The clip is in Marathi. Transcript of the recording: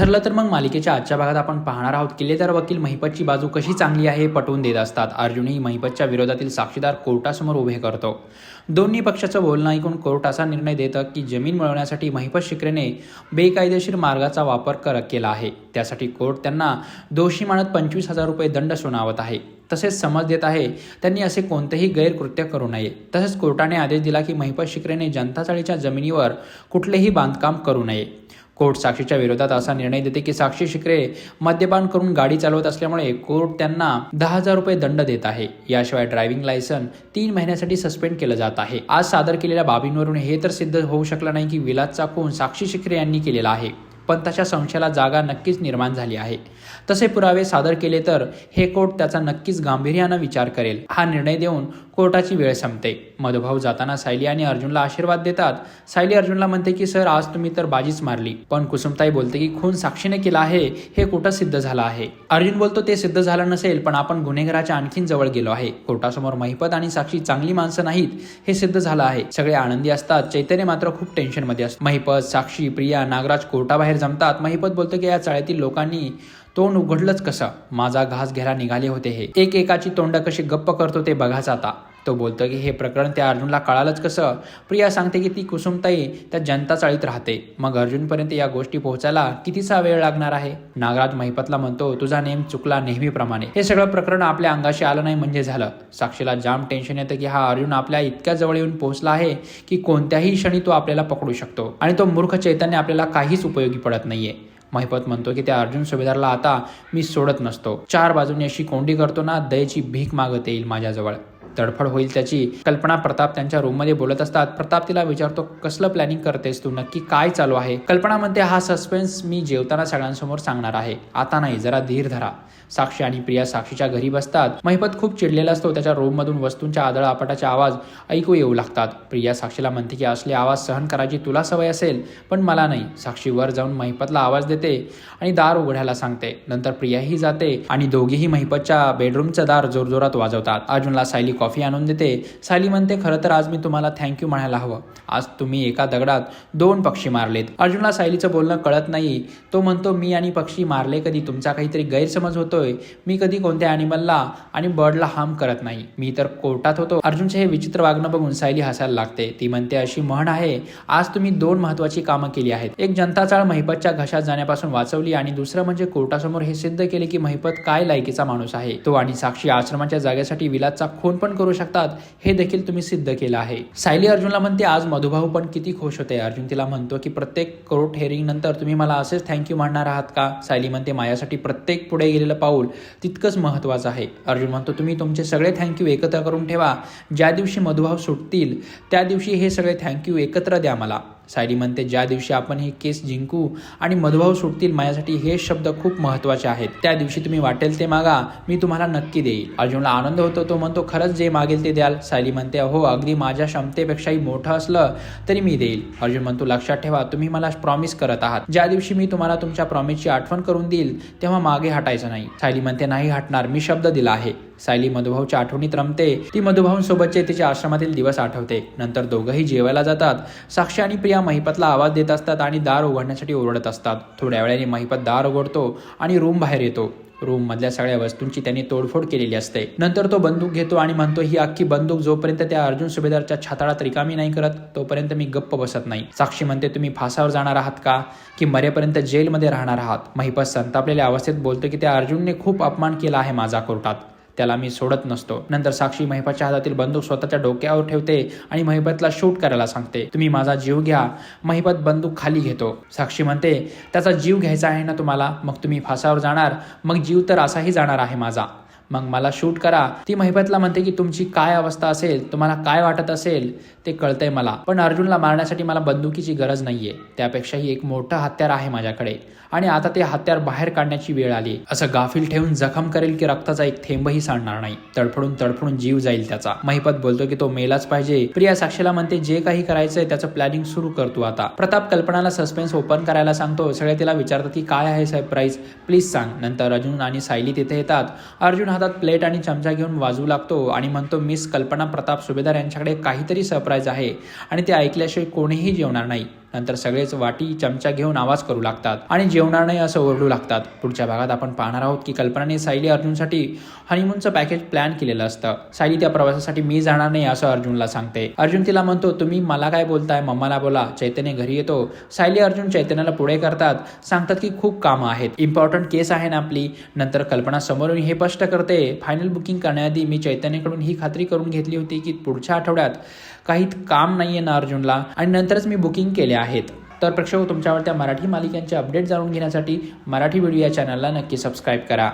ठरलं तर मग मालिकेच्या आजच्या भागात आपण पाहणार आहोत. किल्लेदार वकील महिपतची बाजू कशी चांगली आहे हे पटवून देत असतात. अर्जुनही महिपतच्या विरोधातील साक्षीदार कोर्टासमोर उभे करतो. दोन्ही पक्षाचं बोलणं ऐकून कोर्ट असा निर्णय देतं की जमीन मिळवण्यासाठी महिपत शिकरेने बेकायदेशीर मार्गाचा वापर कर केला आहे. त्यासाठी कोर्ट त्यांना दोषी मानत पंचवीस हजार रुपये दंड सुनावत आहे. तसेच समज देत आहे त्यांनी असे कोणतेही गैरकृत्य करू नये. तसेच कोर्टाने आदेश दिला की महिपत शिकरेने जनता चाळीच्या जमिनीवर कुठलेही बांधकाम करू नये. कोर्ट साक्षीच्या विरोधात असा निर्णय देते की साक्षी शिकरे मद्यपान करून गाडी चालवत असल्यामुळे कोर्ट त्यांना दहा हजार रुपये दंड देत आहे. याशिवाय ड्रायव्हिंग लायसन तीन महिन्यासाठी सस्पेंड केलं जात आहे. आज सादर केलेल्या बाबींवरून हे तर सिद्ध होऊ शकलं नाही की विलासचा खून साक्षी शिकरे यांनी केलेला आहे. पण तशा संशयाला जागा नक्कीच निर्माण झाली आहे. तसे पुरावे सादर केले तर हे कोर्ट त्याचा नक्कीच गांभीर्यानं विचार करेल. हा निर्णय देऊन कोर्टाची वेळ संपते. मधुभाऊ जाताना सायली आणि अर्जुनला आशीर्वाद देतात. सायली अर्जुनला म्हणते की सर आज तुम्ही तर बाजीच मारली. पण कुसुमताई बोलते की खून साक्षीने केला आहे हे कुठं सिद्ध झालं आहे अर्जुन बोलतो ते सिद्ध झालं नसेल पण आपण गुन्हेगाराच्या आणखीन जवळ गेलो आहे. कोर्टासमोर महिपत आणि साक्षी चांगली माणसं नाहीत हे सिद्ध झालं आहे. सगळे आनंदी असतात. चैतन्य मात्र खूप टेन्शनमध्ये असतो. महिपत साक्षी प्रिया नागराज कोर्टाबाहेर जमतात. महिपत बोलतो की या चाळ्यातील लोकांनी तोंड उघडलंच कसं? माझा घास घ्यायला निघाले होते हे. एक एकाची तोंड कशी गप्प करतो ते बघाच आता. तो बोलतो की हे प्रकरण त्या अर्जुनला कळालंच कसं? प्रिया सांगते की ती कुसुमताई त्या जनता चाळीत राहते. मग अर्जुनपर्यंत या गोष्टी पोहोचायला कितीचा वेळ लागणार आहे? नागराज महिपतला म्हणतो तुझा नेम चुकला नेहमीप्रमाणे. हे सगळं प्रकरण आपल्या अंगाशी आलं नाही म्हणजे झालं. साक्षीला जाम टेन्शन येतं की हा अर्जुन आपल्या इतक्या जवळ येऊन पोहोचला आहे की कोणत्याही क्षणी तो आपल्याला पकडू शकतो आणि तो मूर्ख चैतन्य आपल्याला काहीच उपयोगी पडत नाहीये. महिपत म्हणतो की त्या अर्जुन सुभेदारला आता मी सोडत नसतो. चार बाजूने अशी कोंडी करतो ना दयेची भीक मागत येईल माझ्याजवळ. तडफड होईल त्याची. कल्पना प्रताप त्यांच्या रूममध्ये बोलत असतात. प्रताप तिला विचारतो कसलं प्लॅनिंग करतेस तू? नक्की काय चालू आहे? कल्पना म्हणते हा सस्पेन्स मी जेवताना सगळ्यांसमोर सांगणार आहे. आता नाही जरा धीर धरा. साक्षी आणि प्रिया साक्षीच्या घरी बसतात. महिपत खूप चिडलेला असतो. त्याच्या रूममधून वस्तूंच्या आदळ आपटाचे आवाज ऐकू येऊ लागतात. प्रिया साक्षीला म्हणते की असले आवाज सहन करायची तुला सवय असेल पण मला नाही. साक्षी वर जाऊन महिपतला आवाज देते आणि दार उघडायला सांगते. नंतर प्रियाही जाते आणि दोघेही महिपतच्या बेडरूमचं दार जोरजोरात वाजवतात. अर्जुनला सायली कॉफी आणून देते. सायली म्हणते खरं तर आज मी तुम्हाला थँक्यू म्हणायला हवं. आज तुम्ही एका दगडात दोन पक्षी मारलेत. अर्जुनला सायलीचं बोलणं कळत नाही. तो म्हणतो मी आणि पक्षी मारले कधी? तुमचा काहीतरी गैरसमज होतोय. मी कधी कोणत्या ॲनिमलला आणि बर्डला हार्म करत नाही. मी तर कोर्टात होतो. अर्जुनचे हे विचित्र वागणं बघून सायली हसायला लागते. ती म्हणते अशी म्हण आहे. आज तुम्ही दोन महत्वाची कामं केली आहेत. एक जनता चाळ महिपतच्या घशात जाण्यापासून वाचवली आणि दुसरं म्हणजे कोर्टासमोर हे सिद्ध केले की महिपत काय लायकीचा माणूस आहे. तो आणि साक्षी आश्रमाच्या जागेसाठी विलासचा खून पण करू शकतात हे देखील तुम्ही सिद्ध केलं आहे. सायली अर्जुनला म्हणते आज मधुभाऊ पण किती खुश होते. अर्जुन तिला म्हणतो की प्रत्येक कोर्ट हेअरिंग नंतर तुम्ही मला असेच थँक्यू म्हणणार आहात का? सायली म्हणते माझ्यासाठी प्रत्येक पुढे गेलेलं पाऊल तितकंच महत्वाचं आहे. अर्जुन म्हणतो तुम्ही तुमचे सगळे थँक्यू एकत्र करून ठेवा. ज्या दिवशी मधुभाव सुटतील त्या दिवशी हे सगळे थँक्यू एकत्र द्या मला. सायली म्हणते ज्या दिवशी आपण ही केस जिंकू आणि मधुभाव सुटतील माझ्यासाठी हे शब्द खूप महत्त्वाचे आहेत. त्या दिवशी तुम्ही वाटेल ते मागा मी तुम्हाला नक्की देईल. अर्जुनला आनंद होतो तो म्हणतो खरंच जे मागेल ते द्याल. सायली म्हणते हो अगदी माझ्या क्षमतेपेक्षाही मोठं असलं तरी मी देईल. अर्जुन म्हणतो लक्षात ठेवा तुम्ही मला प्रॉमिस करत आहात. ज्या दिवशी मी तुम्हाला तुमच्या प्रॉमिसची आठवण करून देईल तेव्हा मागे हटायचं नाही. सायली म्हणते नाही हटणार मी शब्द दिला आहे. सायली मधुभाऊच्या आठवणीत रमते. ती मधुभाऊंसोबतचे तिच्या आश्रमातील दिवस आठवते. नंतर दोघंही जेवायला जातात. साक्षी आणि प्रिया महिपतला आवाज देत असतात आणि दार उघडण्यासाठी ओरडत असतात. थोड्या वेळाने महिपत दार उघडतो आणि रूम बाहेर येतो. रूम मधल्या सगळ्या वस्तूंची त्यांनी तोडफोड केलेली असते. नंतर तो बंदूक घेतो आणि म्हणतो ही अख्खी बंदूक जोपर्यंत त्या अर्जुन सुभेदारच्या छाताळात रिकामी नाही करत तोपर्यंत मी गप्प बसत नाही. साक्षी म्हणते तुम्ही फासावर जाणार आहात का? की मरेपर्यंत जेलमध्ये राहणार आहात? महिपत संतापलेल्या अवस्थेत बोलतो की त्या अर्जुनने खूप अपमान केला आहे माझा कोर्टात. त्याला मी सोडत नसतो. नंतर साक्षी महिपाच्या हातातील बंदूक स्वतःच्या डोक्यावर ठेवते आणि महिपतला शूट करायला सांगते. तुम्ही माझा जीव घ्या. महिपत बंदूक खाली घेतो. साक्षी म्हणते त्याचा जीव घ्यायचा आहे ना तुम्हाला? मग तुम्ही फासावर जाणार. मग जीव तर असाही जाणार आहे माझा. मग मला शूट करा. ती महिपतला म्हणते की तुमची काय अवस्था असेल तुम्हाला काय वाटत असेल ते कळतंय मला. पण अर्जुनला मारण्यासाठी मला बंदुकीची गरज नाहीये. त्यापेक्षाही एक मोठं हत्यार आहे माझ्याकडे. आणि आता ते हत्यार बाहेर काढण्याची वेळ आली. असं गाफील ठेवून जखम करेल की रक्ताचा एक थेंबही सांडणार नाही. तडफडून तडफडून जीव जाईल त्याचा. महिपत बोलतो की तो मेलाच पाहिजे. प्रिया साक्षीला म्हणते जे काही करायचंय त्याचं प्लॅनिंग सुरू करतो आता. प्रताप कल्पनाला सस्पेन्स ओपन करायला सांगतो सगळे तिला विचारतात की काय आहे सरप्राईज प्लीज सांग. नंतर अर्जुन आणि सायली तिथे येतात. अर्जुन हा हातात प्लेट आणि चमचा घेऊन वाजवू लागतो आणि म्हणतो मिस कल्पना प्रताप सुभेदार यांच्याकडे काहीतरी सरप्राईज आहे आणि ते ऐकल्याशिवाय कोणीही जेवणार नाही. नंतर सगळेच वाटी चमचा घेऊन आवाज करू लागतात आणि जेवणार नाही असं ओरडू लागतात. पुढच्या भागात आपण पाहणार आहोत की कल्पनाने सायली अर्जुनसाठी हनीमूनचं पॅकेज प्लॅन केलेलं असतं. सायली त्या प्रवासासाठी मी जाणार नाही असं अर्जुनला सांगते. अर्जुन तिला म्हणतो तुम्ही मला काय बोलताय? मम्माला बोला. चैतन्य घरी येतो. सायली अर्जुन चैतन्याला पुढे करतात. सांगतात की खूप कामं आहेत. इम्पॉर्टंट केस आहे ना आपली. नंतर कल्पना समोरून हे स्पष्ट करते. फायनल बुकिंग करण्याआधी मी चैतन्यकडून ही खात्री करून घेतली होती की पुढच्या आठवड्यात काहीत काम नाही आहे ना अर्जुनला. आणि नंतरच मी बुकिंग केले आहेत. तर प्रेक्षक तुमच्यावर त्या मराठी मालिकांचे अपडेट जाणून घेण्यासाठी मराठी व्हिडिओ या चॅनलला नक्की सबस्क्राईब करा.